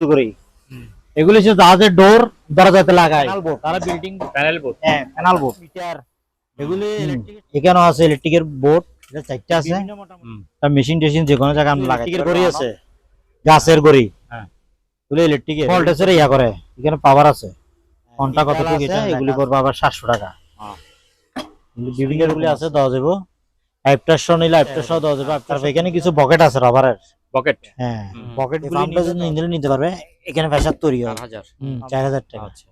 করি এগুলি হচ্ছে জাহাজের ডোর দরজাতে লাগায় তারা বিল্ডিং প্যানেল বোর্ড হ্যাঁ প্যানাল বোর্ড এগুলি এখানেও আছে ইলেকট্রিকের বোর্ড এটা চারটা আছে। মেশিন টেশিন যে কোনো জায়গায় আমরা লাগাই। গড়ি আছে। গাছের গড়ি হ্যাঁ। এগুলো ইলেকট্রিকের ভোল্টেজের ইয়া করে। এখানে পাওয়ার আছে। ঘণ্টা কতটুকু এটা এগুলি পড়বে আবার সাতশো টাকা। হ্যাঁ। বিভিন্ন গুলি আছে দেওয়া যাব অ্যাপটার সহ নিলে অ্যাপটার সহ দেওয়া যাবে তারপর এখানে কিছু পকেট আছে রাবারের পকেট হ্যাঁ। পকেট গুলি নিলে নিতে পারবে এখানে প্রেসার তৈরি হুম, চার হাজার টাকা। আচ্ছা।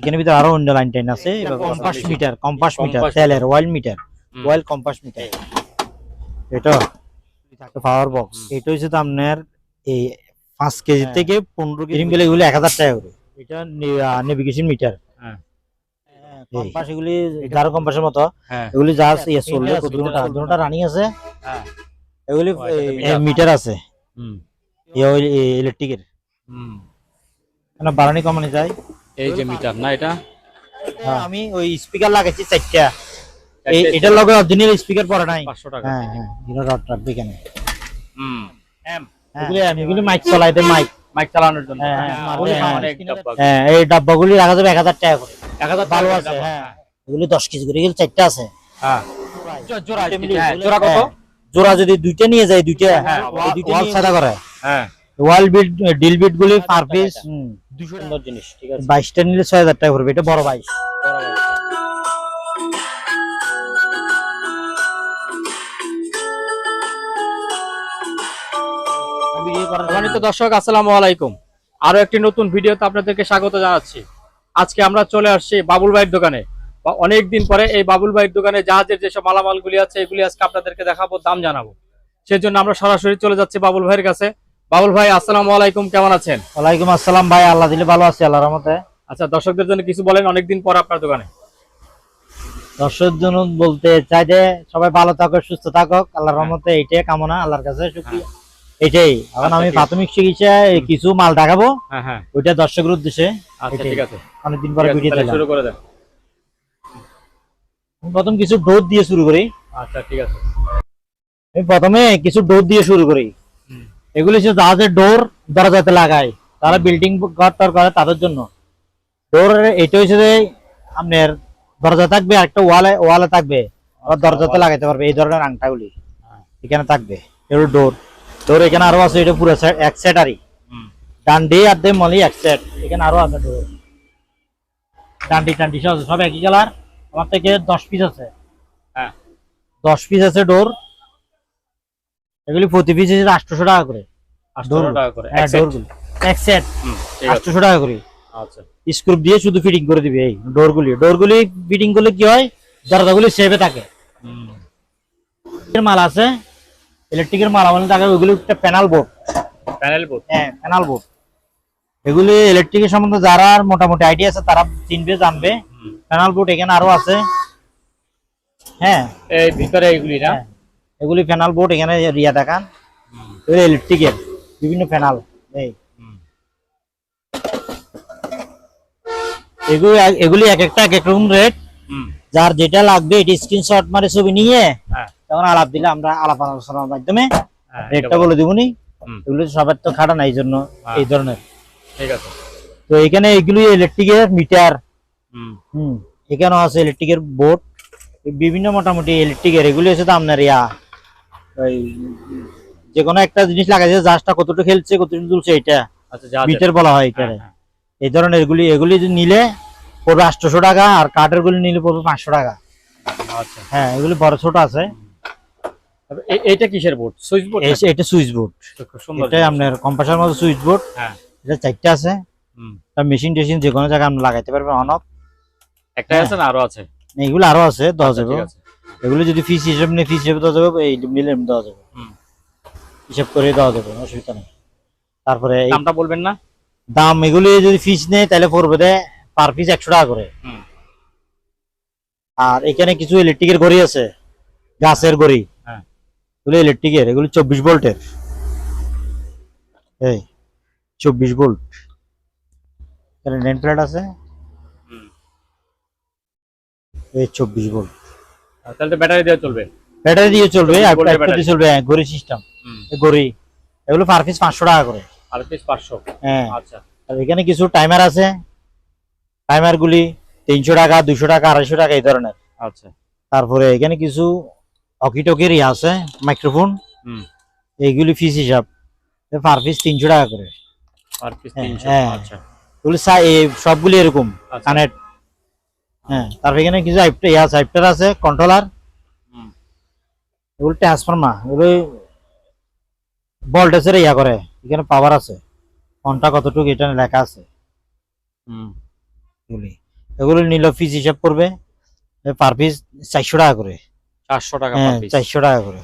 এখানে ভিতরে আরও অন্য লাইন টাইন আছে কম্পাস মিটার কম্পাস মিটার তেলের oil meter. Oil compass meter এটা পাওয়ার বক্স। এটা হচ্ছে তো আপনার এই পাঁচ কেজি হ্যাঁ। থেকে পনেরো কেজি গেলে এগুলো এক হাজার টাকা করে। এটা নেভিগেশন মিটার হ্যাঁ। কম্পাস এগুলি যার কম্পাসের মতো। হ্যাঁ। এগুলি জাস্ট ইয়ে চললে দুটা রানিং আছে। হ্যাঁ। এগুলি মিটার। মিটার আছে। হুম। ইলেকট্রিকের হুম। মানে বারানি কোম্পানি যায়? এই যে মিটার না এটা? আমি ওই স্পিকার লাগাইছি চারটা। এটার লগে অরিজিনাল স্পিকার পড়ে নাই। পাঁচশো টাকা। হ্যাঁ হ্যাঁ এগুলো রড রাখবে এখানে হুম। এগুলি এগুলি মাইক চলাইতে মাইক মাইক চালানোর জন্য। হ্যাঁ, হ্যাঁ, হ্যাঁ, হ্যাঁ। হ্যাঁ এই ডাব্বাগুলি রাখা যাবে এক হাজার টাকা করে। এক হাজার ভালো আছে হ্যাঁ। এগুলি দশ কেজি করে এগুলি চারটা আছে। হ্যাঁ। জোড়া হ্যাঁ, জোড়া কত? হ্যাঁ, জোড়া যদি দুইটা নিয়ে যায় দুইটা হ্যাঁ, ওই দুইটা ওয়াল সাদা করে। হ্যাঁ। ওয়াল বিট ডিল বিট গুলি পার পিস দুশো সুন্দর জিনিস ঠিক আছে। বাইশটা নিলে ছয় হাজার টাকা পড়বে এটা বড় বাইশ। সম্মানিত দর্শক আসসালামু আলাইকুম। আরও একটি নতুন ভিডিওতে আপনাদেরকে স্বাগত জানাচ্ছি। আজকে আমরা চলে আসছি বাবুল ভাইয়ের দোকানে। বা অনেক দিন পরে এই বাবুল ভাইয়ের দোকানে জাহাজের যেসব মালামালগুলি আছে এগুলি আজকে আপনাদেরকে দেখাবো দাম জানাব। সেজন্য আমরা সরাসরি চলে যাচ্ছি বাবুল ভাইয়ের কাছে। বাবুল ভাই আসসালামু আলাইকুম কেমন আছেন? ওয়ালাইকুম আসসালাম ভাই আল্লাহ দিলে ভালো আছি আল্লাহর রহমতে। আচ্ছা দর্শকদের জন্য কিছু বলেন অনেকদিন পর আপনার দোকানে। দর্শক জন বলতে চাই যে সবাই ভালো থাকুক সুস্থ থাকুক আল্লাহর রহমতে এইটাই কামনা আল্লাহর কাছে শুকরিয়া। এইটাই। এখন আচ্ছা, আমি। প্রাথমিক চিকিৎসায় কিছু মাল দেখাবো। হ্যাঁ হ্যাঁ। ওইটা দর্শকের উদ্দেশ্যে। আচ্ছা ঠিক আছে। অনেকদিন পরে ভিডিও শুরু করে দেন। প্রথম কিছু ডোজ দিয়ে শুরু করি। আচ্ছা ঠিক আছে। আমি প্রথমে কিছু ডোর দিয়ে শুরু করি। এগুলি হচ্ছে জাহাজের ডোর দরজাতে লাগায় তারা বিল্ডিং ঘর করে তাদের জন্য। ডোর এটা হচ্ছে যে আপনার দরজা থাকবে একটা ওয়ালে ওয়ালে থাকবে। আবার দরজাতে লাগাইতে পারবে এই ধরনের আংটাগুলি। এখানে থাকবে এগুলো ডোর। ডোর এখানে আরও আছে এটা পুরো এক সেটারই হুম। ডান্ডি আর দে মলি এক সেট এখানে আরও আছে ডোর। ডান্ডি টান্ডি সব একই কালার আমার থেকে দশ পিস আছে। হ্যাঁ। দশ পিস আছে ডোর এগুলি প্রতি পিস হিসেবে আটশোশো টাকা করে। আটশো টাকা করে। হ্যাঁ ডোরগুলি এক সেট হুম, ঠিক আছে। আটশোশো টাকা করে। আচ্ছা। স্ক্রুপ দিয়ে শুধু ফিটিং করে দিবে এই ডোরগুলি ডোরগুলি ফিটিং করলে কি হয়? দরজাগুলি সেভে থাকে। মাল আছে। ইলেকট্রিকের মাল আমাদের থাকে ওইগুলি একটা প্যানাল বোর্ড প্যানেল বোর্ড হ্যাঁ প্যানাল বোর্ড এগুলি ইলেকট্রিকের সম্বন্ধে যারা আর মোটামুটি আইডিয়া আছে তারা চিনবে জানবে। প্যানাল বোর্ড এখানে আরও আছে। হ্যাঁ। এই ভিতরে এইগুলি না? হ্যাঁ। এগুলি প্যানাল বোর্ড এখানে রিয়া দেখান। এগুলি ইলেকট্রিকের বিভিন্ন প্যানাল এই। এগুলি এগুলি এক একটা এক এক রকম রেট যার যেটা লাগবে এটি স্ক্রিনশট মারে ছবি নিয়ে হ্যাঁ। তখন আলাপ দিলে আমরা আলাপ আলোচনার মাধ্যমে হ্যাঁ, রেটটা বলে। দিবনি এগুলো সবার তো খাটা নাই এই জন্য হ্যাঁ। এই ধরনের। ঠিক আছে। তো এখানে এগুলি ইলেকট্রিকের মিটার হুম। এখানেও আছে ইলেকট্রিকের বোর্ড বিভিন্ন মোটামুটি ইলেকট্রিকের এগুলি হচ্ছে তো আপনার ইয়া যে কোনো একটা জিনিস লাগাইছে জাহাজটা কতটুকু খেলছে কতটুকু তুলছে এটা আচ্ছা যা বিটের বলা হয় এটা এই ধরনের এগুলি এগুলি নিলে পড়বে আটশোশো টাকা আর কাঠের গুলি নিলে পড়বে পাঁচশো টাকা। আচ্ছা। হ্যাঁ এগুলি বড় ছোট আছে। তবে এ- এইটা কিসের বোর্ড সুইচ বোর্ড এটা সুইচ বোর্ড খুব সুন্দর এটা আপনার কম্পাসের মতো সুইচ বোর্ড হ্যাঁ। এটা চারটা আছে। হুম। মেশিন টেশিন যে কোনো জায়গায় আপনি লাগাইতে পারবেন অন একটা আছে না আরও আছে? এগুলো আরও আছে দেওয়া আচ্ছা, যাবে এগুলো যদি ফিস হিসেবে নিয়ে ফিস হিসেবে দেওয়া যাবে এই মিলে দেওয়া যাবে হুম। হিসেব করে দেওয়া যাবে অসুবিধা নেই। তারপরে এই দামটা বলবেন না? দাম এগুলি যদি ফিস নেয় তাহলে পড়বে দেয় পার পিস একশো টাকা করে। হুম। আর এখানে কিছু ইলেকট্রিকের গড়ি আছে গাছের গড়ি হ্যাঁ। এগুলো ইলেকট্রিকের এগুলো চব্বিশ ভোল্টের। এই। চব্বিশ ভোল্ট এখানে নেন প্লেট আছে। এই চব্বিশ ভোল্ট আর তাহলে তো ব্যাটারি দিয়ে চলবে। ব্যাটারি দিয়ে চলবে আর 24 ভোল্টের একটা দিয়ে চলবে হ্যাঁ, ঘড়ি সিস্টেম হুম। এগুলো পার পিস পাঁচশো টাকা করে। আর পিস পাঁচশো। হ্যাঁ। আচ্ছা। আর এখানে কিছু টাইমার আছে। টাইমার গুলি তিনশো টাকা দুশো টাকা আড়াইশো টাকা এই ধরনের। আচ্ছা। তারপরে এখানে কিছু অকিটকের ইয়ে আছে মাইক্রোফোন হুম। এইগুলি ফিস হিসাব। পার পিস তিনশো টাকা করে। আর পিস হ্যাঁ, তিনশো হ্যাঁ। আচ্ছা। সবগুলি এরকম আচ্ছা। কানেক্ট হ্যাঁ তারপর এখানে কিছু ইয়া সাইপটার আছে কন্ট্রোলার হুম। এগুলো ট্রান্সফর্মার এগুলো ভোল্টেজের ইয়া করে এখানে পাওয়ার আছে। ঘণ্টা কতটুকু এটা লেখা আছে। হুম। এগুলি। এগুলো নিল ফিস হিসাব করবে পার পিস চারশো টাকা করে। চারশো টাকা হ্যাঁ চারশো টাকা করে।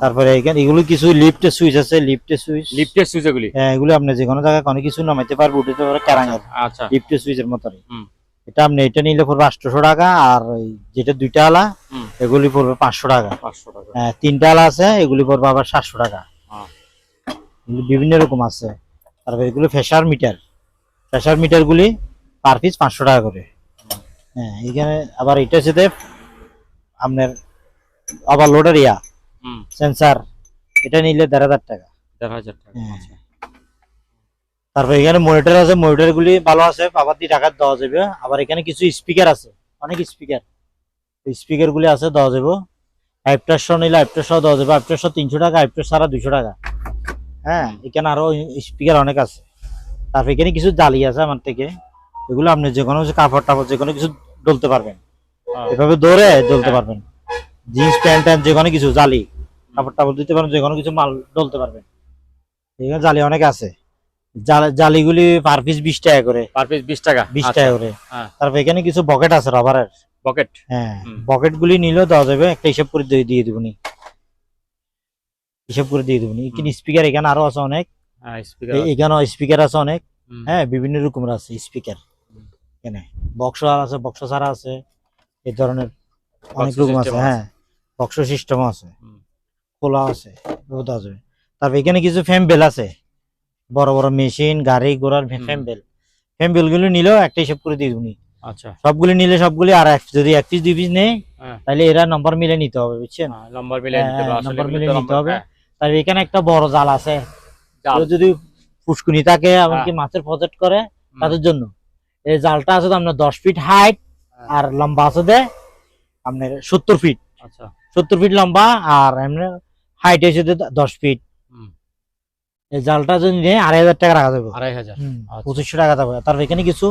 তারপরে এখানে এগুলো কিছু লিফটের সুইচ আছে লিফটের সুইচ লিফটের সুইচ এগুলি? হ্যাঁ এগুলো আপনি যে কোনো জায়গায় কোনো কিছু নামাইতে পারবে উঠতে পারবে ক্যারাঙের আচ্ছা। লিফটের সুইচের মতো। এটা আপনি এটা নিলে পড়বে আটশোশো টাকা আর ওই যেটা দুইটা আলা এগুলি পড়বে পাঁচশো টাকা। পাঁচশো টাকা। হ্যাঁ তিনটা আলা আছে এগুলি পড়বে আবার সাতশো টাকা। বিভিন্ন রকম আছে। তারপরে এগুলো ফেসার মিটার। ফেসার মিটার গুলি পার পিস পাঁচশো টাকা করে। হ্যাঁ এখানে আবার এটা সাথে আপনার ওভারলোডের ইয়া। হুম সেন্সার এটা নিলে দেড় হাজার টাকা। দেড় হাজার টাকা। আচ্ছা। তারপর এখানে মনিটর আছে মনিটর গুলি ভালো আছে পাবার দিয়ে টাকা দেওয়া যাবে। আবার এখানে কিছু স্পিকার আছে অনেক স্পিকার স্পিকার গুলি আছে দেওয়া যাবে। আইপটার শো নিলে আইপটার শো দেওয়া যাবে। আইপটার শো তিনশো টাকা আইপটার সারা দুশো টাকা। হ্যাঁ এখানে আরও স্পিকার অনেক আছে। তারপর এখানে কিছু জালি আছে আমার থেকে। এগুলো আপনি যে কোনো কাপড় টাপড় যে কোনো কিছু ডলতে পারবেন। হ্যাঁ। এভাবে দৌড়ে ডলতে। পারবেন। জিন্স প্যান্ট ট্যান্ট যে কোনো কিছু জালি। কাপড় টাপড় দিতে পারবেন যে কোনো কিছু মাল ডলতে পারবেন। এখানে জালি অনেক আছে। জাল- জালিগুলি পার পিস বিশ টাকা করে। পার পিস বিশ টাকা? বিশ আচ্ছা। টাকা করে। হ্যাঁ। তারপর এখানে কিছু বকেট আছে রবারের পকেট হ্যাঁ বকেট গুলি নিলেও দেওয়া যাবে একটা হিসাব করে দিয়ে দিবনি। হিসাব করে দিয়ে দিবনি। এখানে স্পিকার এখানে আরও আছে অনেক। হ্যাঁ স্পিকার এখানেও স্পিকার আছে অনেক। হ্যাঁ বিভিন্ন রকমের আছে স্পিকার এখানে বক্স আছে বক্স ছাড়া আছে এই ধরনের অনেক রকম আছে হ্যাঁ বক্স সিস্টেম আছে। খোলা আছে যাবে তারপর এখানে কিছু ফ্যাম বেল আছে। বড় বড় মেশিন গাড়ি ঘোড়ার। ফ্যাম বেল ফ্যাম বেলগুলো নিলেও একটা হিসাব করে দিয়ে দিবনি। আচ্ছা। সবগুলি নিলে সবগুলি আর যদি এক পিস দুই পিস নেই হ্যাঁ। তাহলে এরা নম্বর মিলে নিতে হবে বুঝছেন? নম্বর মিলে হ্যাঁ, নম্বর মিলে নিতে হবে। হ্যাঁ, এখানে একটা বড় জাল আছে। যদি ফুসকুনি থাকে এমনকি মাছের প্রজেক্ট করে তাদের জন্য। এই জালটা আছে আপনার দশ ফিট হাইট। আর লম্বা আছে দে আপনার সত্তর ফিট আচ্ছা। সত্তর ফিট লম্বা আর এমনি হাইট এসে দশ ফিট এই জালটা যদি নেই আড়াই হাজার টাকা রাখা যাবে। আড়াই হাজার। আচ্ছা। পঁচিশশো টাকা যাবে। তারপর এখানে কিছু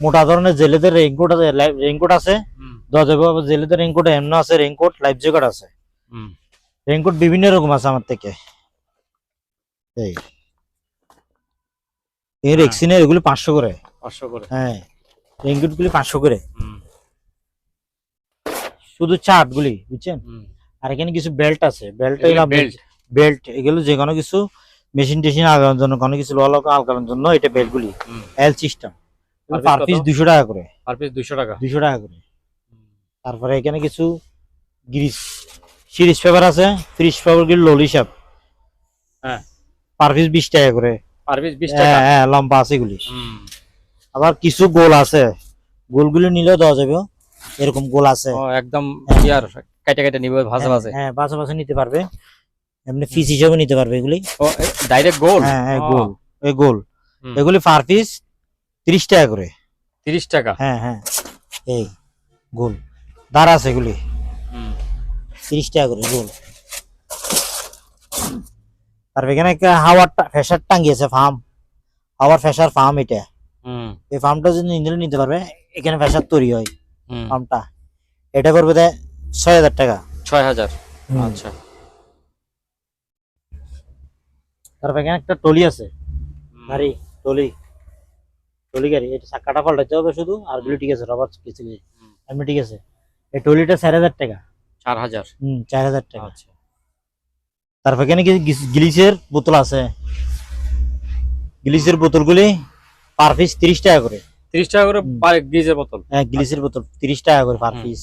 মোটা ধরনের জেলেদের রেইনকোট আছে রেইনকোট আছে। হুম, দেওয়া যাবে জেলেদের রেইনকোট এমন আছে রেইনকোট লাইফ জ্যাকেট আছে। হুম। রেইনকোট বিভিন্ন রকম আছে আমার থেকে। এই। এই রেক্সিনের এগুলো পাঁচশো করে। পাঁচশো করে। হ্যাঁ। রেইনকোট গুলি পাঁচশো করে। শুধু চার্ট গুলি বুঝছেন? হুম। আর এখানে কিছু বেল্ট আছে। বেল্ট বেল্ট এগুলো যে কোনো কিছু মেশিন টেশিন আগানোর জন্য কোনো কিছু লোক আলগানোর জন্য এটা বেল্ট গুলি হুম। এল সিস্টেম পার পিস দুশো টাকা করে। পার পিস দুশো টাকা। দুশো টাকা করে। তারপরে এখানে কিছু গ্রিস সিরিজ পেপার আছে ফ্রিজ পেপার গুলি লোল হিসাব হ্যাঁ। পার পিস বিশ টাকা করে। পার পিস বিশ হ্যাঁ টাকা। হ্যাঁ লম্বা আছে এগুলি। আবার কিছু গোল আছে। গোলগুলো নিলেও দেওয়া যাবে এরকম গোল আছে। একদম ইয়ার কেটে কেটে নিবে ভাজে হ্যাঁ, ভাজে। হ্যাঁ বাসা বাসা নিতে পারবে। এমনি পিস হিসেবে নিতে পারবে এগুলি। ও ডাইরেক্ট গোল? হ্যাঁ হ্যাঁ গোল। এই গোল। এগুলি পার পিস তিরিশ টাকা করে। তিরিশ টাকা? হ্যাঁ হ্যাঁ। এই গোল। দাঁড়া আছে এগুলি। হুম, তিরিশ টাকা করে গোল। আর এখানে একটা হাওয়ার ফ্যাসার টাঙ্গিয়েছে ফার্ম। হাওয়ার ফ্যাসার ফার্ম এটা। হুম, এই ফার্মটা যদি নিলে নিতে পারবে এখানে ফ্যাসার তৈরি হয় ফার্মটা। এটা করবে দেয় ছয় হাজার টাকা। ছয় হাজার। আচ্ছা। তারপর এখানে একটা টলি আছে। গাড়ি টলি টলি গাড়ি এটা চাকাটা পাল্টাতে হবে শুধু আরগুলো ঠিক আছে রবার কিছু এমনি ঠিক আছে। এই টলিটা চার হাজার টাকা। চার হাজার। হুম চার হাজার টাকা। আচ্ছা। তারপর এখানে গ্লিসের বোতল আছে। গ্লিসের বোতলগুলি পার পিস তিরিশ টাকা করে। তিরিশ টাকা করে। পার গ্রিজের বোতল। হ্যাঁ গ্লিসের বোতল তিরিশ টাকা করে পার পিস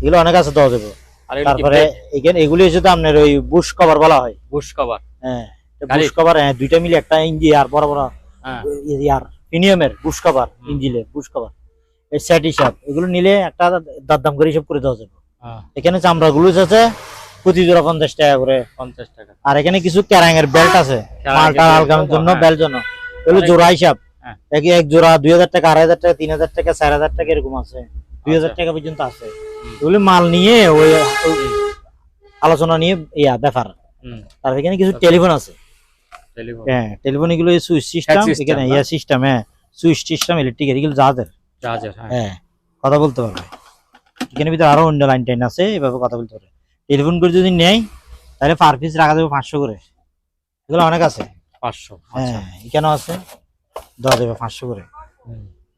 এগুলো অনেক আছে দেওয়া যাবে। আর তারপরে এখানে এগুলি হচ্ছে তো আপনার ওই বুশ কভার বলা হয়। Bush cover. হ্যাঁ? বুশ কভার হ্যাঁ দুইটা মিলে একটা ইঞ্জি আর বড় বড় হ্যাঁ। ইয়ার প্রিমিয়ামের বুশ কভার। ইঞ্জিলের বুশ কভার। এই সেট হিসাব এগুলো নিলে একটা দাম করে হিসাব করে দেওয়া যাবে। হ্যাঁ, এখানে চামড়া গুলো আছে প্রতি জোড়া পঞ্চাশ টাকা করে। পঞ্চাশ টাকা। আর এখানে কিছু ক্যারাঙের বেল্ট আছে মালটা ও, জন্য হ্যাঁ। বেল্ট জন্য। এগুলো জোড়া হিসাব। হ্যাঁ। এক এক জোড়া দুই হাজার টাকা আড়াই হাজার টাকা তিন হাজার টাকা চার হাজার টাকা এরকম আছে। দুই হাজার আচ্ছা। টাকা পর্যন্ত আছে। এগুলো মাল নিয়ে ওই আলোচনা নিয়ে ইয়া ব্যাপার। তার এখানে কিছু আচ্ছা। টেলিফোন আছে। টেলিফোন। হ্যাঁ টেলিফোন এগুলো সুইচ সিস্টেম এখানে ইয়া সিস্টেম হ্যাঁ। সুইচ সিস্টেম ইলেকট্রিক এগুলো জাহাজের হ্যাঁ। হ্যাঁ কথা বলতে পারবে। এখানে ভিতরে আরও অন্য লাইন টাইন আছে এভাবে কথা বলতে পারবে। টেলিফোন করে যদি নেয় তাহলে পার পিস রাখা যাবে পাঁচশো করে। এগুলো অনেক আছে। পাঁচশো আচ্ছা। হ্যাঁ এখানেও আছে। দেওয়া যাবে পাঁচশো করে।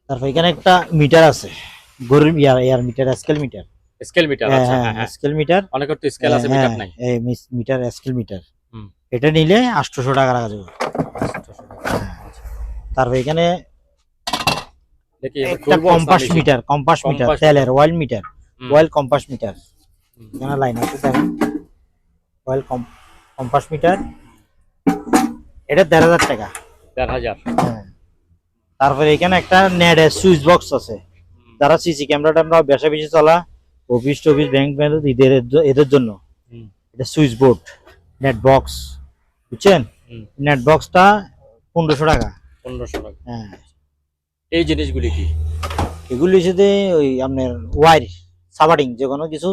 তারপর এখানে একটা মিটার আছে। গরুর ইয়ার meter scale meter scale meter হ্যাঁ আচ্ছা হ্যাঁ হ্যাঁ হ্যাঁ। স্কেল মিটার অনেকের তো স্কেল আছে মিটার নাই। মিটার স্কেল মিটার এটা নিলে আটশোশো টাকা রাখা যাবে। আটশোশো টাকা। আচ্ছা। তারপর এখানে দেখি। একটা কম্পাস মিটার কম্পাস মিটার তেলের oil meter oil compass meter এখানে লাইন আছে দেখেন। অয়েল কম্পাস মিটার এটা দেড় হাজার টাকা। দেড় হাজার। হ্যাঁ। তারপরে এখানে একটা নেটের সুইচ বক্স আছে। যারা সিসি ক্যামেরা ট্যামেরা বেশি বেশি চলা অফিস টফিস ব্যাংক ব্যাংক এদের এদের জন্য। এটা সুইচ বোর্ড নেট বক্স বুঝছেন। নেট বক্সটা পনেরোশো টাকা। পনেরোশো টাকা। হ্যাঁ। এই জিনিসগুলি কি? এগুলি সাথে ওই আপনার ওয়ার সাবাটিং যে কোনো কিছু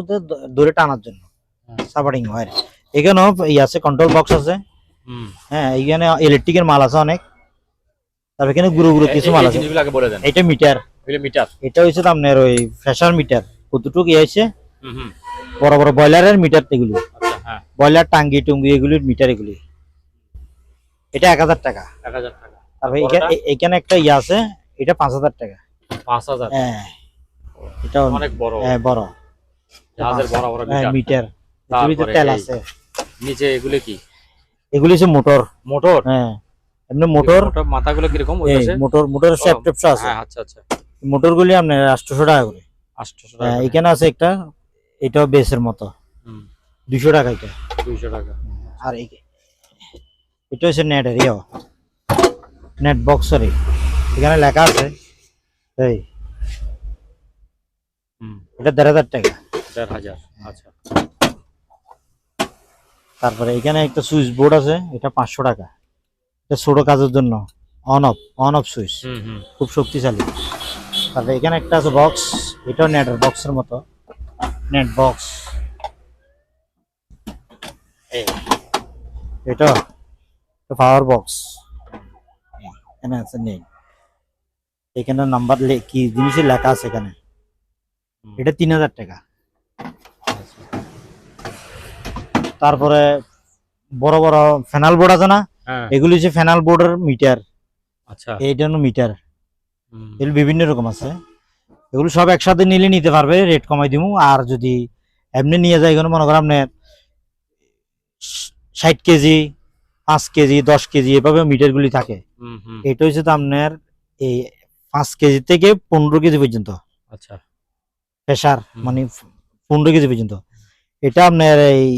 ধরে টানার জন্য। হ্যাঁ। সাবাটিং ওয়ার এখানেও ই আছে কন্ট্রোল বক্স আছে। হ্যাঁ এইখানে ইলেকট্রিকের মাল আছে অনেক। তারপর এখানে গুরু গুরু কিছু মাল আছে। এটা মিটার মিটার এটা হচ্ছে আপনার ওই প্রেশার মিটার কতটুকু ইয়ে হয়েছে বড় বড় মিটার এগুলি। আচ্ছা হ্যাঁ। টাঙ্গি টুঙ্গি এগুলির মিটার এগুলি। এটা এক হাজার টাকা। এক হাজার টাকা। তারপর বড়টা? এখা- এ- এখানে একটা ইয়ে আছে এটা পাঁচ হাজার টাকা। পাঁচ হাজার হ্যাঁ। এটা অনেক বড়। হ্যাঁ বড়। বড় বড় হ্যাঁ মিটার এগুলিতে তেল আছে। নিচে এগুলো কি? এগুলি হচ্ছে মোটর। মোটর? হ্যাঁ। এমনি মোটর। মাথাগুলো কীরকম? মোটর মোটর শেপ আছে। হ্যাঁ আচ্ছা আচ্ছা। মোটর গুলি আপনার আটশোশো টাকা করে। আটশোশো হ্যাঁ, টাকা এখানে আছে একটা এটাও বেসের মতো। দুইশো টাকা এটা। দুইশো টাকা। আর এটা হচ্ছে নেটের ইয়ে নেট বক্স বক্সের এখানে লেখা আছে এই। এটা দেড় হাজার টাকা। দেড় হাজার আচ্ছা। তারপরে এখানে একটা সুইচ বোর্ড আছে এটা পাঁচশো টাকা। এটা ছোট কাজের জন্য। On off on off switch খুব শক্তিশালী। তারপরে এখানে একটা আছে বক্স এটাও নেটের বক্সের মতো। নেট বক্স এটা পাওয়ার বক্স এখানে আছে নেট এখানে নাম্বার কি জিনিসের লেখা আছে এখানে। এটা তিন হাজার টাকা। তারপরে বড় বড় ফেনাল বোর্ড আছে না? হ্যাঁ। এগুলি হচ্ছে ফেনাল বোর্ডের মিটার আচ্ছা। এইটা মিটার এগুলো বিভিন্ন রকম আছে। এগুলো সব একসাথে নিলে নিতে পারবে রেট কমাই দিব আর যদি এমনি নিয়ে যায় এখানে মনে করো আপনার ষাট কেজি পাঁচ কেজি দশ কেজি এভাবে মিটার গুলি থাকে এটা হচ্ছে তো আপনার এই পাঁচ কেজি থেকে পনেরো কেজি পর্যন্ত। আচ্ছা। প্রেশার মানে পনেরো কেজি পর্যন্ত। এটা আপনার এই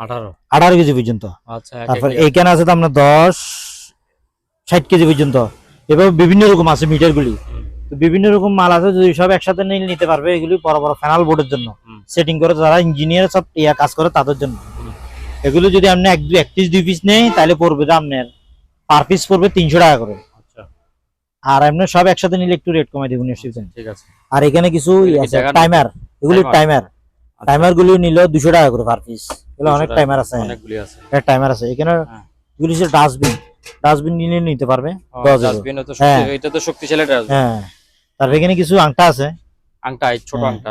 আঠারো। আঠারো কেজি পর্যন্ত। আচ্ছা তারপর এইখানে আছে তো আপনার দশ ষাট কেজি পর্যন্ত। এভাবে বিভিন্ন রকম আছে মিটার গুলি। তো বিভিন্ন রকম মাল আছে যদি সব একসাথে নিয়ে নিতে পারবে এগুলি বড় বড় ফ্যানাল বোর্ডের জন্য। সেটিং করে যারা ইঞ্জিনিয়ার সব ইয়া কাজ করে তাদের জন্য। এগুলো যদি আপনি এক দুই এক পিস দুই পিস নেই তাহলে পড়বে আপনার পার পিস পড়বে তিনশো টাকা করে। আচ্ছা। আর এমনি সব একসাথে নিলে একটু রেট কমাই দেবেন ঠিক আছে। আর এখানে কিছু টাইমার এগুলি টাইমার টাইমার গুলি নিল দুশো টাকা করে পার পিস এগুলো অনেক টাইমার আছে। অনেকগুলি আছে। টাইমার আছে। এখানে হ্যাঁ। ডাস্টবিন ডাস্টবিন নিলে নিতে পারবে। ডাস্টবিন তো হ্যাঁ। এটা তো শক্তিশালী ডাস্টবিন হ্যাঁ। তারপর এখানে কিছু আংটা আছে। আংটা ছোট হ্যাঁ, আংটা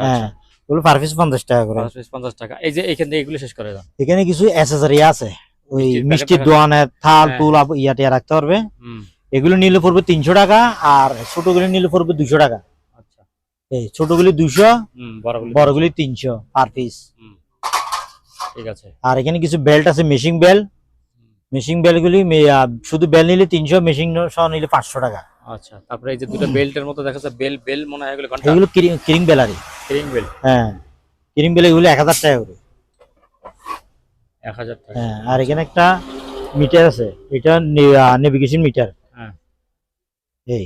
ওগুলো পার পিস পঞ্চাশ টাকা করে। পঞ্চাশ পঞ্চাশ টাকা। এই যে এখান থেকে এগুলো শেষ করে দাও। এখানে কিছু আছে। ওই দোয়ানের থাল। তুল ইয়া টিয়া রাখতে পারবে। এগুলো নিলে পড়বে তিনশো টাকা আর ছোটগুলি নিলে পড়বে দুশো টাকা। আচ্ছা। এই ছোটগুলি দুশো হুম বড়গুলি বড়গুলি তিনশো। পার পিস ঠিক আছে। আর এখানে কিছু বেল্ট আছে মেশিং বেল মেশিং বেলগুলি শুধু বেল নিলে তিনশো মেশিং সহ নিলে পাঁচশো টাকা। আচ্ছা তারপরে এই যে দুটো বেল্টের মতো দেখা যাচ্ছে বেল বেল মনে হয় এগুলো কিরিং বেল হ্যাঁ কিরিং বেল এগুলো এক হাজার টাকা করে। এক হাজার টাকা। হ্যাঁ আর এখানে একটা মিটার আছে এটা নেভিগেশন মিটার হ্যাঁ। এই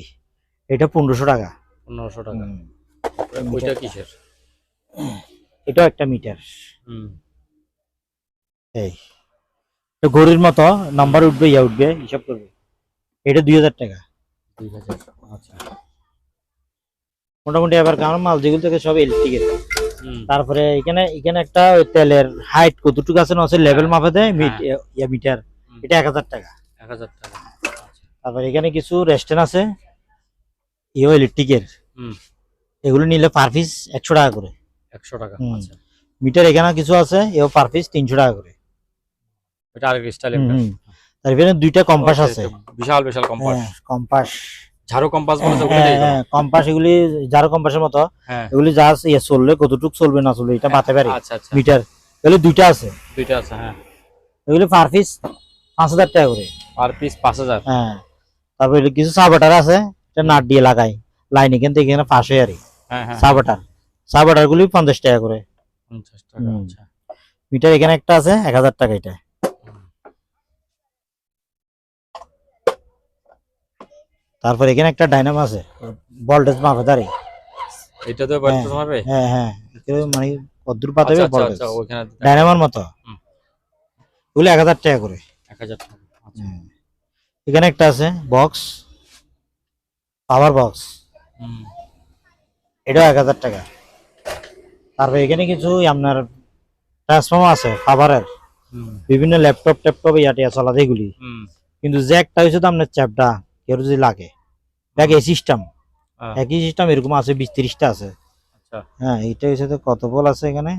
এটা পনেরোশো টাকা। পনেরোশো টাকা। হুম। ওইটা কিসের? এটাও একটা মিটার হুম। এই। তো গরুর মতো নাম্বার উঠবে ইয়া উঠবে হিসাব করবে। এটা দুই হাজার টাকা। দুই হাজার আচ্ছা। মোটামুটি এবার আমার মাল যেগুলো থেকে সব ইলেকট্রিকের তারপরে এখানে এখানে একটা ওই তেলের হাইট কতটুকু আছে না লেভেল মাপে দেয় মিট- ইয়া মিটার এটা এক হাজার টাকা। এক হাজার টাকা আচ্ছা। তারপরে এখানে কিছু রেস্টুরেন্ট আছে ইও ইলেকট্রিকের হুম। এগুলো নিলে পার পিস একশো টাকা করে। একশো টাকা আচ্ছা। মিটার এখানে কিছু আছে এও পার পিস তিনশো টাকা করে। এটা আরেক স্টাইলের হুম, হুম। তার এখানে দুইটা কম্পাস আছে। বিশাল বিশাল কম্পাস কম্পাস ঝাড়ু কম্পাস বলে তো হ্যাঁ ওগুলোই তো। কম্পাস এগুলি যার কম্পাসের মতো। এগুলি যা ইয়ে চললে কতটুক চলবে না চলবে এটা বাতে পারে মিটার। এগুলি দুইটা আছে। দুইটা আছে হ্যাঁ। এগুলি পার পিস পাঁচ হাজার টাকা করে। পিস পাঁচ হাজার। হ্যাঁ। তারপরে এগুলি কিছু সাবাটার আছে এটা নাট দিয়ে লাগাই। লাইন এখান থেকে এখানে হয়ে আর সাবাটার সাবাটার গুলি পঞ্চাশ টাকা করে। পঞ্চাশ টাকা আচ্ছা। মিটার এখানে একটা আছে এক হাজার টাকা এটা। তারপর এখানে একটা ডাইনামো আছে ভোল্টেজ মাপে দাঁড়িয়ে এটা তো হবে হ্যাঁ হ্যাঁ এগুলো মানে কদ্দুর পাতে আচ্ছা আচ্ছা ভোল্টেজ আচ্ছা ওইখানে ডাইনামার মতো। এগুলো এক হাজার টাকা করে। এক হাজার টাকা আচ্ছা। এখানে একটা আছে বক্স পাওয়ার বক্স। হুম। এটাও এক হাজার টাকা। তারপর এখানে কিছু আপনার ট্রান্সফর্মার আছে খাবারের। বিভিন্ন ল্যাপটপ ট্যাপটপ ইয়াটিয়া চলাতে এগুলি। হুম। কিন্তু যে একটা হয়েছে তো আপনার চ্যাপটা কেউ যদি লাগে। দেখ এই সিস্টেম একই সিস্টেম এরকম আছে বিশ তিরিশটা আছে। আচ্ছা। হ্যাঁ এইটা হয়েছে কত বল আছে এখানে?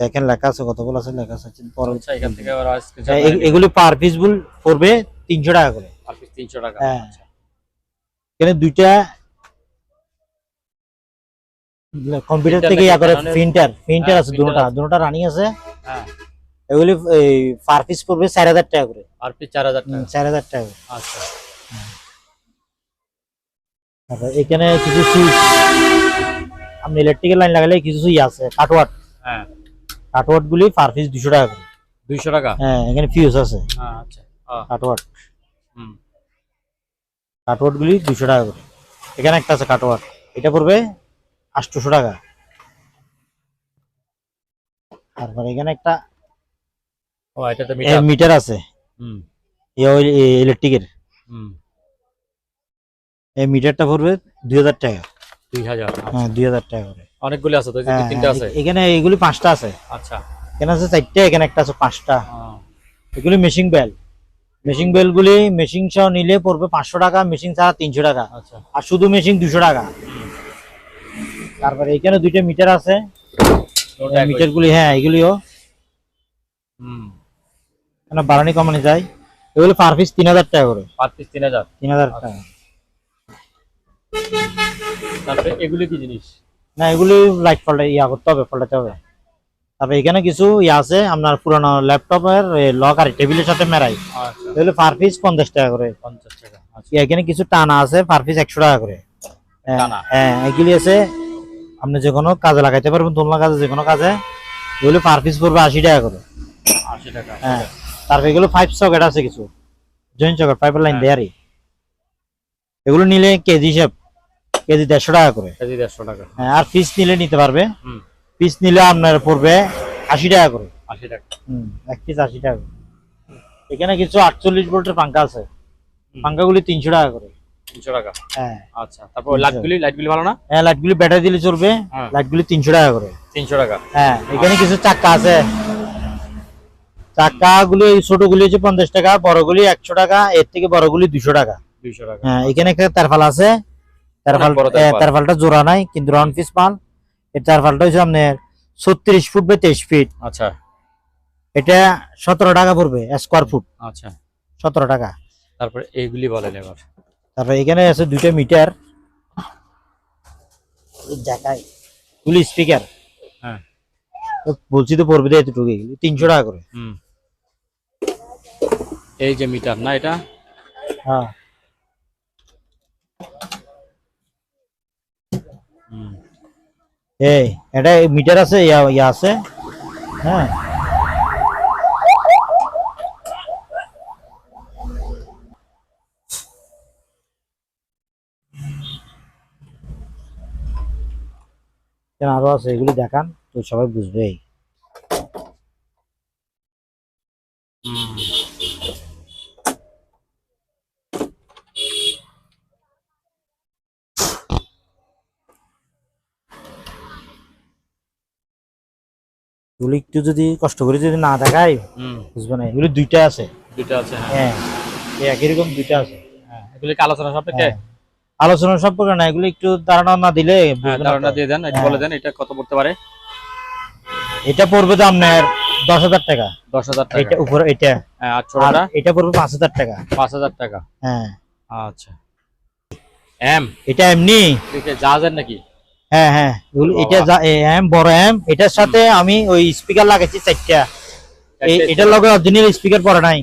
দেখেন লেখা আছে কত বল আছে? লেখা আছে আচ্ছা হ্যাঁ, এগুলি পার পিস বুল পড়বে তিনশো টাকা করে। তিনশো টাকা। হ্যাঁ। আচ্ছা। এখানে দুইটা কম্পিউটার থেকে ইয়া করে প্রিন্টার প্রিন্টার হ্যাঁ, আছে দুটোটা দুটোটা রানিং আছে। হ্যাঁ। এগুলি পার পিস পড়বে চার হাজার টাকা করে। আর পিস চার হাজার টাকা। চার হাজার টাকা করে। আচ্ছা। এখানে কিছু সুইচ আপনি ইলেকট্রিক্যাল লাইন লাগালে কিছু সুইচ আছে কাটওয়াট হ্যাঁ। কাটওয়াট গুলি পার পিস দুশো টাকা করে। দুইশো টাকা? হ্যাঁ এখানে ফিউজ আছে। হ্যাঁ আচ্ছা। কাটওয়াট হুম। কাটওয়াট গুলি দুশো টাকা করে। এখানে একটা আছে কাটওয়াট এটা পড়বে আটশোশো টাকা। তারপর এখানে একটা ও এটা তো মিটার মিটার আছে। হুম। ইলেকট্রিকের হুম। এই মিটারটা পড়বে দুই হাজার টাকা। দুই হাজার হ্যাঁ দুই হাজার টাকা করে। অনেকগুলি আছে তো এই হ্যাঁ, তিনটা হ্যাঁ, আছে? এখানে এগুলি পাঁচটা আছে। আচ্ছা। এখানে আছে চারটে এখানে একটা আছে পাঁচটা। এগুলি মেশিং বেল মেশিং বেল গুলি মেশিং সহ নিলে পড়বে পাঁচশো টাকা মেশিং ছাড়া তিনশো টাকা। আচ্ছা। আর শুধু মেশিং দুশো টাকা। তারপরে এখানে দুইটা মিটার আছে। ওটা একই। মিটার গুলি হ্যাঁ এগুলিও। হুম। এখানে বাড়ানি কমানো যায় এগুলো পার পিস তিন হাজার টাকা করে। পার পিস তিন হাজার। তিন হাজার। টাকা। তারপরে এগুলি কি জিনিস? না এগুলি লাইট পাল্টে ইয়া করতে হবে পাল্টাতে হবে। তারপরে এখানে কিছু ইয়া আছে আপনার পুরানো ল্যাপটপের লক আর টেবিলের সাথে মেরাই। আচ্ছা। এগুলো পার পিস পঞ্চাশ টাকা করে। পঞ্চাশ টাকা আচ্ছা। এখানে কিছু টানা আছে পার পিস একশো টাকা করে। হ্যাঁ, হ্যাঁ এগুলি আছে আপনি যে কোনো কাজে লাগাইতে পারবেন তোলনা কাজে যে কোনো কাজে। এগুলো পার পিস পড়বে আশি টাকা করে। আশি টাকা হ্যাঁ। তারপরে এগুলো ফাইভ সকেট আছে কিছু। জয়েন্ট সকেট পাইপের লাইন হ্যাঁ। দেয়ারই। এগুলো নিলে কেজি হিসাব কেজি দেড়শো টাকা করে। কেজি দেড়শো টাকা। হ্যাঁ, আর পিস নিলে নিতে পারবে। পিস নিলে আপনার পড়বে আশি টাকা করে। আশি টাকা। হুম এক পিস আশি টাকা। এখানে কিছু আটচল্লিশ ভোল্টের পাঙ্খা আছে। পাঙ্খাগুলি তিনশো টাকা করে। তিনশো টাকা? হ্যাঁ। আচ্ছা তারপর লাইটগুলি লাইটগুলি ভালো না? হ্যাঁ লাইটগুলি ব্যাটারি দিলে চলবে। হ্যাঁ। লাইটগুলি তিনশো টাকা করে। তিনশো টাকা। হ্যাঁ এখানে কিছু চাক্কা আছে। চাক্কা গুলি ছোট গুলি হচ্ছে পঞ্চাশ টাকা বড়গুলি একশো টাকা এর থেকে বড়গুলি দুশো টাকা। হ্যাঁ এখানে একটা তারফাল আছে। তারফালটা জোড়া নাই কিন্তু রাউন্ড পিস মাল এই তারফালটা হচ্ছে আপনার ছত্রিশ ফুট বাই তেইশ ফিট। আচ্ছা। এটা সতেরো টাকা পড়বে স্কোয়ার ফুট আচ্ছা। সতেরো টাকা। তারপরে এইগুলি বলেন এবার। তারপর এখানে আছে দুইটা মিটার। গুলি স্পিকার হ্যাঁ। বলছি তো পড়বে এতটুকু তিনশো টাকা করে। হুম। এই যে মিটার, না এটা? হ্যাঁ। এই, এটা মিটার আছে, ইয়া ইয়া আছে। হ্যাঁ। আরও আছে, এগুলি দেখান, তো সবাই বুঝবেই। এগুলো একটু যদি কষ্ট করে যদি না দেখাই বুঝবে না এগুলো দুইটা আছে। দুটো আছে হ্যাঁ। হ্যাঁ একই রকম দুইটা আছে। হ্যাঁ এগুলি কি আলোচনা সাপেক্ষে? হ্যাঁ। আলোচনা সম্পর্কে না এগুলো একটু ধারণা না দিলে ধারণা দিয়ে দেন এটা। বলে দেন এটা কত পড়তে পারে? এটা পড়বে তো আপনার দশ হাজার টাকা। দশ হাজার টাকা। এটা উপরে এটা। আর ছোটটা? এটা পড়বে পাঁচ হাজার টাকা। পাঁচ হাজার টাকা। হ্যাঁ। আচ্ছা। এম? এটা এমনি। জাহাজের নাকি? হ্যাঁ হ্যাঁ। এটা এম বড় এম এটার সাথে আমি ওই স্পিকার লাগাইছি চারটা। এটার লগে অরিজিনাল স্পিকার পড়ে নাই।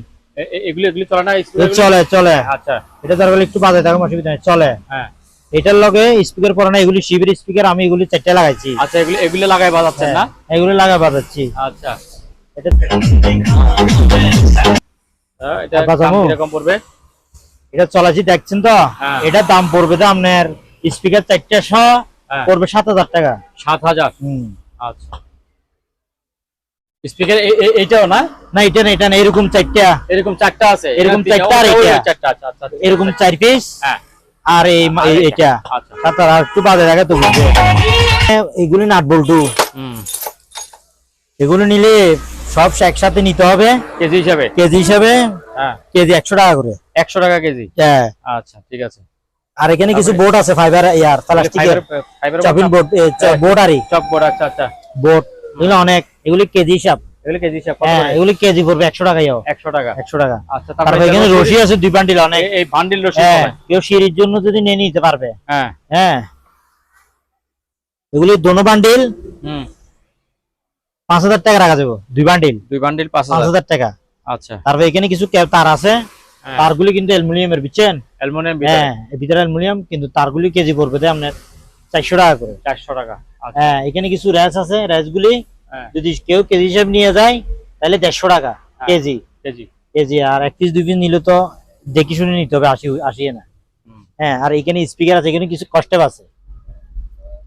এগুলি এগুলি চলে না চলে চলে। আচ্ছা। এটা দরকার একটু বাজে থাকুন অসুবিধা নেই চলে। হ্যাঁ। এটার লগে স্পিকার পড়ে নাই এগুলি শিবির স্পিকার আমি এগুলি চারটা লাগাইছি। আচ্ছা এগুলি এগুলি লাগাই বাজাচ্ছেন না? এগুলি লাগা বাজাচ্ছি। আচ্ছা। এটা হ্যাঁ, এটা? কীরকম পড়বে? এটা চলাচ্ছি দেখছেন তো? হ্যাঁ। এটার দাম পড়বে তো আপনার স্পিকার চারটা শ হ্যাঁ। পড়বে সাত হাজার টাকা। সাত হাজার? আচ্ছা। স্পিকার এইটাও না? না এটা না এটা না এরকম চারটা। এরকম চারটা আছে? এরকম চারটা আর ওই- ওই এটা। চারটা আচ্ছা আচ্ছা এরকম চার পিস হ্যাঁ। আর এই এটা। এটা। আচ্ছা। সাত আর একটু বাজে রাখে তো বুঝবে এগুলি নাট বল্টু। হুম। এগুলো নিলে সব একসাথে নিতে হবে। কেজি হিসাবে? কেজি হিসাবে হ্যাঁ। কেজি একশো টাকা করে। একশো টাকা কেজি? হ্যাঁ। আচ্ছা ঠিক আছে। আর এখানে কিছু বোর্ড আছে ফাইবার ইয়ার প্লাস্টিকের চাপিন বোর্ড বোর্ড আরই। চক বোর্ড আচ্ছা আচ্ছা। বোর্ড এগুলো অনেক এগুলি কেজি হিসাব। এগুলি কেজি হিসাব হ্যাঁ? এগুলি কেজি পড়বে একশো টাকা যাও একশো টাকা। একশো টাকা। আচ্ছা তারপরে এখানে রশি আছে দুই বান্ডিল অনেক। এই- বান্ডিল রশি হ্যাঁ কেউ সিঁড়ির জন্য যদি নিয়ে নিতে পারবে। হ্যাঁ। হ্যাঁ। এগুলি দোনো বান্ডিল। হুম। পাঁচ হাজার টাকা রাখা যাব দুই বান্ডিল। দুই বান্ডিল পাঁচ পাঁচ হাজার। হাজার টাকা। আচ্ছা। তারপর এখানে কিছু তার আছে। হ্যাঁ। তারগুলি কিন্তু অ্যালুমিনিয়ামের বুঝছেন? অ্যালুমিনিয়াম হ্যাঁ ভিতরে অ্যালুমিনিয়াম কিন্তু তারগুলি কেজি পড়বে আপনার চারশো টাকা করে। চারশো টাকা আচ্ছা। হ্যাঁ এখানে কিছু র্যাস আছে র্যাস হ্যাঁ। যদি কেউ কেজি হিসাবে নিয়ে যায় তাহলে দেড়শো টাকা হ্যাঁ। কেজি। কেজি। কেজি আর এক পিস দুই পিস নিলে তো দেখি শুনে নিতে হবে আশি আশিয়ে না। হ্যাঁ আর এখানে স্পিকার আছে এখানে কিছু কস্টেপ আছে।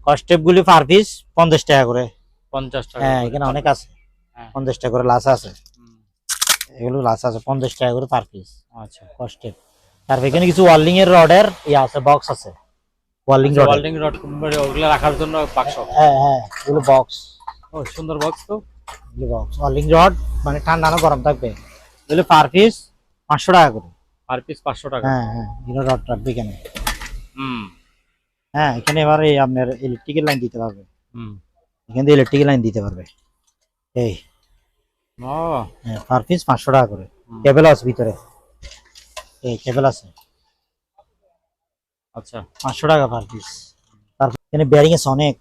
কস্টেপ গুলি পার পিস পঞ্চাশ টাকা করে। পঞ্চাশ টাকা হ্যাঁ এখানে অনেক আছে। হ্যাঁ। পঞ্চাশ টাকা করে লাস আছে। এগুলো লাস আছে পঞ্চাশ টাকা করে পার পিস আচ্ছা। কস্টেপ তারপর এখানে কিছু ওয়ার্লিং এর রডের ইয়ে আছে বক্স আছে। ওয়ার্লিং রড। ওয়েল্ডিং রড ওগুলো রাখার জন্য বাক্স হ্যাঁ হ্যাঁ এগুলো বক্স ও সুন্দর বক্স তো। এগুলো বক্স ওয়ার্লিং রড মানে ঠান্ডা না গরম থাকবে। এগুলো পার পিস পাঁচশো টাকা করে। পার পিস পাঁচশো টাকা। হ্যাঁ হ্যাঁ এগুলো রড রাখবে এখানে। হুম। হ্যাঁ এখানে এবার আপনার ইলেকট্রিকের লাইন দিতে পারবে। হুম। এখান থেকে ইলেকট্রিকের লাইন দিতে পারবে। এই। ও। হ্যাঁ পার পিস পাঁচশো টাকা করে। হুম। কেবল আছে ভিতরে। এই কেবল আছে। আচ্ছা পাঁচশো টাকা পার পিস তারপর এখানে ব্যারিং আছে অনেক।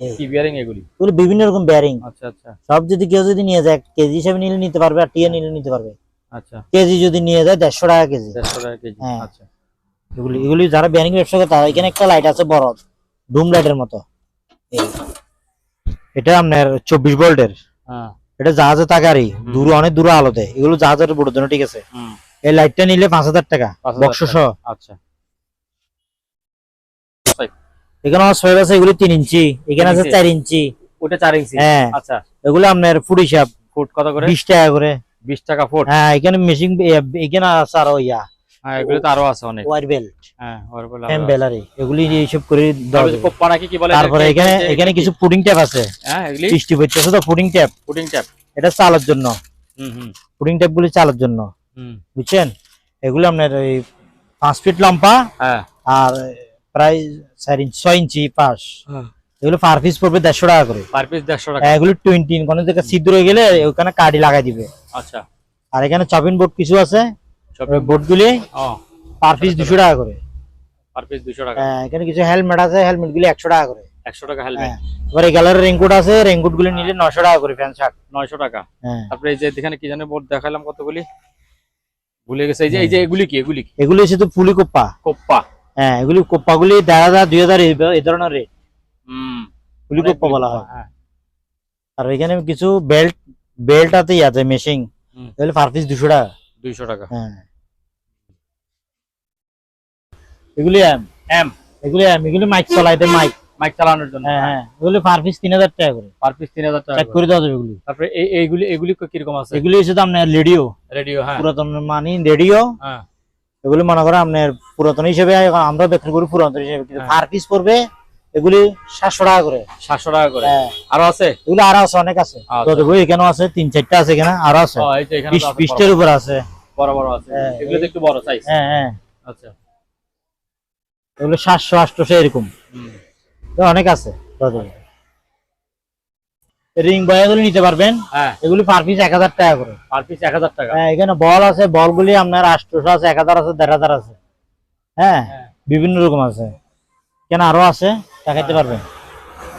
কি বিয়ারিং এগুলি? এগুলো বিভিন্ন রকম ব্যারিং আচ্ছা আচ্ছা। সব যদি কেউ যদি নিয়ে যায় কেজি হিসাবে নিলে নিতে পারবে আর টিয়া নিলে নিতে পারবে। আচ্ছা। কেজি যদি নিয়ে যায় দেড়শো টাকা কেজি। দেড়শো টাকা কেজি হ্যাঁ। আচ্ছা। এগুলি এগুলি যারা ব্যারিং ব্যবসা করে তারা এখানে একটা লাইট আছে বড় ডুম লাইটের মতো। এটা আপনার চব্বিশ ভোল্টের। হ্যাঁ। এটা জাহাজে তাকারি দূর অনেক দূরে আলো দেয় এগুলো জাহাজের বোর্ডের জন্য ঠিক আছে? এই লাইটটা নিলে পাঁচ হাজার টাকা 5,000 বক্স সহ। আচ্ছা। এখানে আমার সোয়েব আছে এগুলি তিন ইঞ্চি। এখানে আছে চার ইঞ্চি। ওটা চার ইঞ্চি? হ্যাঁ। আচ্ছা। এগুলো আপনার ফুট হিসাব। ফুট কত করে? বিশ টাকা করে। বিশ টাকা ফুট হ্যাঁ এখানে মেশিন এখানে আছে আরও ইয়া। হ্যাঁ এগুলো তো আরও আছে অনেক। ওয়ার বেল্ট হ্যাঁ ওর বলে ফ্যান বেলারি এগুলি এইসব করে দেওয়া যাবে। কোপ্পা কি বলে? তারপরে এখানে এখানে কিছু পুডিং ট্যাপ আছে। হ্যাঁ এগুলি? বৃষ্টি পড়ছে তো পুডিং ট্যাপ পুডিং ট্যাপ এটা চালার জন্য। হুম হুম। পুডিং ট্যাপ গুলি চালার জন্য। হুম। বুঝছেন? এগুলো আপনার এই ফিট লম্বা হ্যাঁ। আর প্রায় ইঞ্চি ছয় ইঞ্চি পাশ। হ্যাঁ। এগুলো পার পিস পড়বে দেড়শো টাকা করে। পার পিস দেড়শো টাকা। হ্যাঁ, এগুলো টোয়েন্টি কোনো জায়গায় ছিদ্র হয়ে গেলে ওখানে লাগাই দিবে। আচ্ছা। আর এখানে চপিং বোর্ড কিছু আছে। সব গুলি পার পিস দুশো টাকা করে। পার পিস দুশো টাকা। হ্যাঁ, এখানে কিছু হেলমেট আছে একশো টাকা করে। একশো টাকা হেলমেট হ্যাঁ এবার এই কালারের রেনকোট আছে রেনকোট গুলি নিলে নশো টাকা করে প্যান্ট শার্ট নয়শো টাকা। হ্যাঁ। তারপরে এই যে এখানে কি জানি বোর্ড দেখালাম কতগুলি? ভুলে গেছে এই যে এই যে এগুলি কি এগুলি এগুলি হচ্ছে তো পুলি কোপ্পা। কোপ্পা। হ্যাঁ এগুলি কোপ্পা গুলি দেড় হাজার দুই হাজার এই- ধরনের রেট হুম। পুলি কোপ্পা বলা হয়। হ্যাঁ। আর এখানে কিছু বেল্ট বেল্ট আছে আছে মেশিং হুম। পার পিস দুশো টাকা। দুইশো টাকা। হ্যাঁ। এগুলি এম এম এগুলি এম এগুলি মাইক চলাইতে মাইক মাইক চালানোর জন্য। হ্যাঁ হ্যাঁ। এগুলি পার পিস তিন হাজার টাকা করে। পার পিস তিন হাজার টাকা চেক করে। যাবে এগুলি। তারপরে এই এইগুলি এগুলি কীরকম আছে? এগুলি হচ্ছে আপনার রেডিও রেডিও হ্যাঁ। পুরাতন মানি রেডিও হ্যাঁ। এগুলি মনে করেন আপনার পুরাতন হিসেবে আমরা বিক্রি করি পুরাতন হিসেবে। কিন্তু হ্যাঁ। পার পিস পড়বে এগুলি সাতশো টাকা করে। সাতশো টাকা করে। হ্যাঁ। আরও আছে? এগুলো আরও আছে অনেক আছে। আচ্ছা। তো দেখো এখানেও আছে তিন চারটা আছে এখানে আরও আছে। ও, এই যে এখানে বিশ তো আছে বিশটার উপর আছে। বড় বড় আছে। হ্যাঁ, এগুলো তো একটু বড় সাইজ হ্যাঁ হ্যাঁ। আচ্ছা। এগুলো সাতশো আটশোশো এরকম। অনেক আছে। রিং বয়াগুলি নিতে পারবেন। এগুলি পার পিস এক হাজার টাকা করে। পার পিস এক হাজার টাকা। হ্যাঁ এখানে বল আছে বলগুলি আপনার আটশোশো আছে এক হাজার আছে দেড় হাজার আছে। হ্যাঁ হ্যাঁ। বিভিন্ন রকম আছে। কেন আরও আছে পারবেন।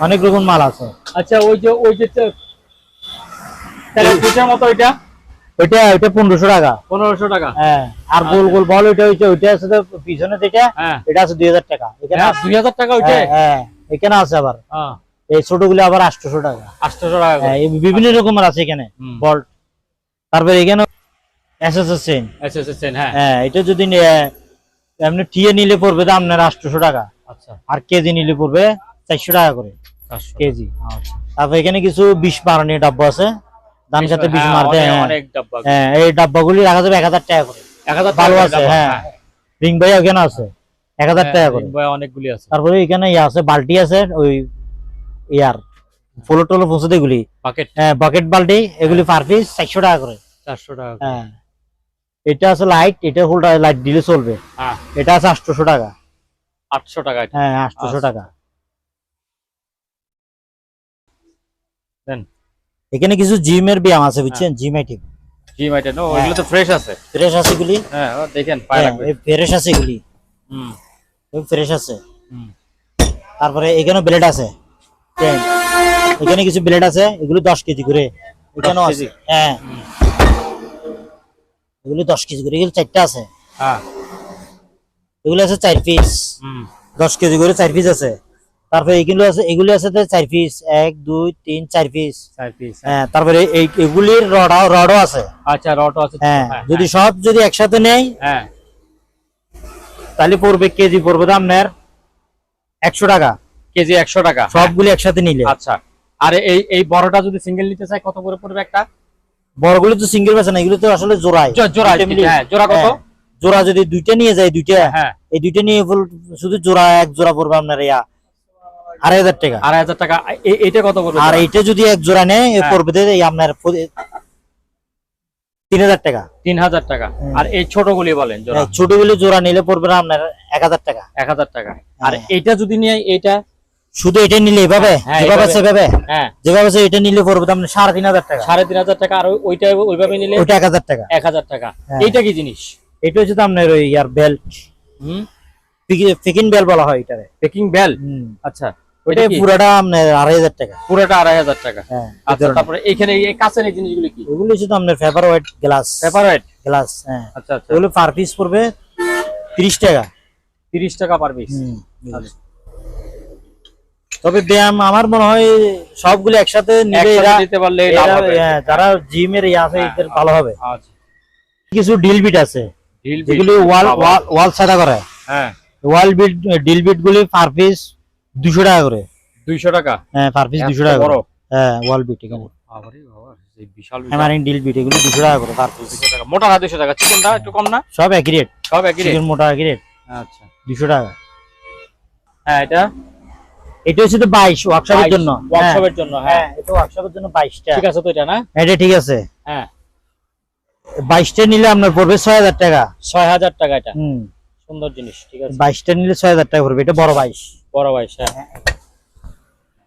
অনেক রকম মাল আছে। আচ্ছা ওই যে ওই যে মতো ওইটা। ওইটা ওইটা পনেরোশো টাকা। পনেরোশো টাকা। হ্যাঁ আর গোল গোল বল ওইটা ওইটা ওইটা আছে পিছনে যেটা হ্যাঁ। এটা আছে দুই হাজার টাকা। এখানে হ্যাঁ, দুই হাজার টাকা ওইটা হ্যাঁ, হ্যাঁ এখানে আছে আবার। এই ছোটগুলো আবার আটশোশো টাকা। আটশোশো টাকা বিভিন্ন রকমের আছে এখানে। বল। তারপরে এখানে হ্যাঁ। হ্যাঁ এটা যদি এমনি টিয়ে নিলে পড়বে দাম আপনার আটশোশো টাকা। আচ্ছা। আর কেজি নিলে পড়বে চারশো টাকা করে কেজি। আচ্ছা। তারপর এখানে কিছু বিষ মারানি ডাব্বা আছে। দাম সাথে বিষ হ্যাঁ, মারতে হ্যাঁ। ডাব্বা হ্যাঁ এই ডাব্বাগুলি রাখা যাবে এক হাজার টাকা করে। ভালো আছে হ্যাঁ। রিং ভাই ওখানে আছে এক হাজার টাকা করে। হ্যাঁ, অনেকগুলি আছে। তারপরে এখানে ইয়ে আছে বালতি আছে ওই ইয়ার ফলো টলো পৌঁছতে এগুলি। বাকেট হ্যাঁ বাকেট বালটি এগুলি পার পিস চারশো টাকা করে। চারশো টাকা হ্যাঁ। এটা আছে লাইট এটা হোল্ডার লাইট দিলে চলবে। হ্যাঁ। এটা আছে আটশোশো টাকা। আটশো টাকা হ্যাঁ আটশোশো আচ্ছা। টাকা। দেন। এখানে কিছু জিমের ব্যায়াম আছে বুঝছেন? Gym item. জি মাইটে নো ওইগুলো তো ফ্রেশ আছে। ফ্রেশ আছে এগুলি? হ্যাঁ ও দেখেন পায়ে হ্যাঁ, লাগবে। এই ফ্রেশ আছে এগুলি। হুম। এই ফ্রেশ আছে। হুম। তারপরে এখানে ব্লেড আছে। এখানে কিছু ব্লেড আছে এগুলো দশ কেজি করে। এখানেও আছে। হ্যাঁ। এগুলো দশ কেজি করে এগুলো চারটা আছে। হ্যাঁ। এগুলো আছে চার পিস হুম। দশ কেজি করে চার পিস আছে। তারপরে এগুলো আছে এগুলো আছে চার পিস এক দুই তিন চার পিস চার পিস হ্যাঁ। তারপরে এই এগুলির রডও রডও আছে। আচ্ছা রটো আছে। হ্যাঁ হ্যাঁ, যদি সব যদি একসাথে নেই হ্যাঁ। তাহলে পড়বে কেজি পড়বে দাম নের একশো টাকা। কেজি একশো টাকা সবগুলি একসাথে নিলে। আচ্ছা আর এই এই বড়টা যদি সিঙ্গেল নিতে চাই কত করে পড়বে একটা? বড়গুলি তো সিঙ্গেল বেছে না এগুলো তো আসলে জোড়ায় জোড়া হ্যাঁ জোড়া কত? হ্যাঁ, জোড়া যদি দুইটা নিয়ে যায় দুইটা হ্যাঁ এই দুইটা নিয়ে শুধু জোড়া এক জোড়া পড়বে আপনার ইয়া। আড়াই হাজার টাকা। আড়াই হাজার টাকা। এ- কত পড়বে? আর এইটা যদি এক জোড়া নেয় হ্যাঁ। পড়বে আপনার তিন হাজার টাকা। তিন হাজার টাকা। আর এই ছোটগুলি বলেন ছোটগুলি জোড়া নিলে পড়বে না আপনার এক হাজার টাকা। এক হাজার টাকা। আর হ্যাঁ। যদি নিয়ে এইটা? শুধু এটা নিলে এভাবে? হ্যাঁ, যেভাবে সেভাবে যেভাবে আছে এটা নিলে পড়বে আপনার সাড়ে তিন হাজার টাকা। সাড়ে তিন হাজার টাকা আর ওই- ওইটা ওইভাবে নিলে? ওইটা এক হাজার টাকা। এক হাজার টাকা। এইটা কি জিনিস? এটা হচ্ছে আপনার ওই ইয়ার বেল্ট। হুম। বেল বলা হয় এটারে। Packing bell. আচ্ছা। ওইটা ওইটা আপনার আড়াই হাজার টাকা। পুরোটা আড়াই হাজার টাকা। হ্যাঁ আচ্ছা তারপরে এইখানে এই কাছের এই জিনিসগুলো কি? ওগুলো হচ্ছে আপনার ফেভার হোয়াইট গ্লাস সেপারেট গ্লাস হ্যাঁ। আচ্ছা আচ্ছা। এগুলো পার পিস পড়বে তিরিশ টাকা। তিরিশ টাকা পার পিস আচ্ছা। তবে ব্যায়াম আমার মনে হয় সবগুলো একসাথে নিলে এরা এরা। হ্যাঁ, যারা জিমের ইয়ে আছে হ্যাঁ, এদের ভালো হবে। আচ্ছা। কিছু ডিল বিট আছে। যেগুলি ওয়াল ওয়াল ওয়াল সাদা করে হ্যাঁ। ওয়াল বিট ডিল বিট গুলি পার পিস দুশো টাকা করে। দুইশো টাকা? হ্যাঁ পার পিস দুশো টাকা বড়? করে হ্যাঁ ওয়াল বিট এখানে হ্যামারিং ডিল বিট এগুলো দুশো টাকা করে পার পিস টাকা। মোটা না দুশো টাকা? চিকনটা একটু কম না? সব একই রেট সব একই রেট মোটা একই রেট আচ্ছা। দুশো টাকা। হ্যাঁ এটা? এটা হচ্ছে তো বাইশ ওয়ার্কশপের জন্য। হ্যাঁ। ওয়ার্কশপের জন্য হ্যাঁ। হ্যাঁ এটা ওয়ার্কশপের জন্য বাইশটা। ঠিক আছে তো এটা না? এটা ঠিক আছে। হ্যাঁ। বাইশটা নিলে আপনার পড়বে ছয় হাজার টাকা। ছয় হাজার টাকা এটা। হুম। সুন্দর জিনিস ঠিক আছে। বাইশটা নিলে ছয় হাজার টাকা পড়বে। এটা বড় বাইশ। বড়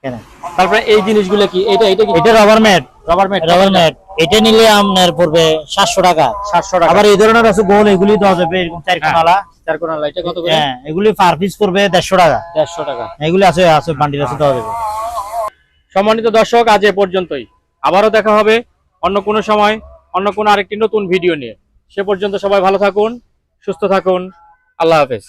হ্যাঁ। তারপরে এই জিনিসগুলো কি? এটা এটা এটা rubber mat rubber mat rubber mat এটা নিলে আপনার পড়বে সাতশো টাকা। সাতশো টাকা। আবার এই ধরনের আছে গোল এগুলি দেওয়া যাবে এরকম চার হ্যাঁ। কোনালা চার কোনা লাইটে কত করে? হ্যাঁ এগুলি পার পিস করবে দেড়শো টাকা। দেড়শো টাকা। এগুলি আছে আছে বান্ডিল আছে দেওয়া যাবে। সম্মানিত দর্শক আজ এ পর্যন্তই। আবারও দেখা হবে অন্য কোনো সময় অন্য কোনো আরেকটি নতুন ভিডিও নিয়ে। সে পর্যন্ত সবাই ভালো থাকুন সুস্থ থাকুন। আল্লাহ হাফেজ।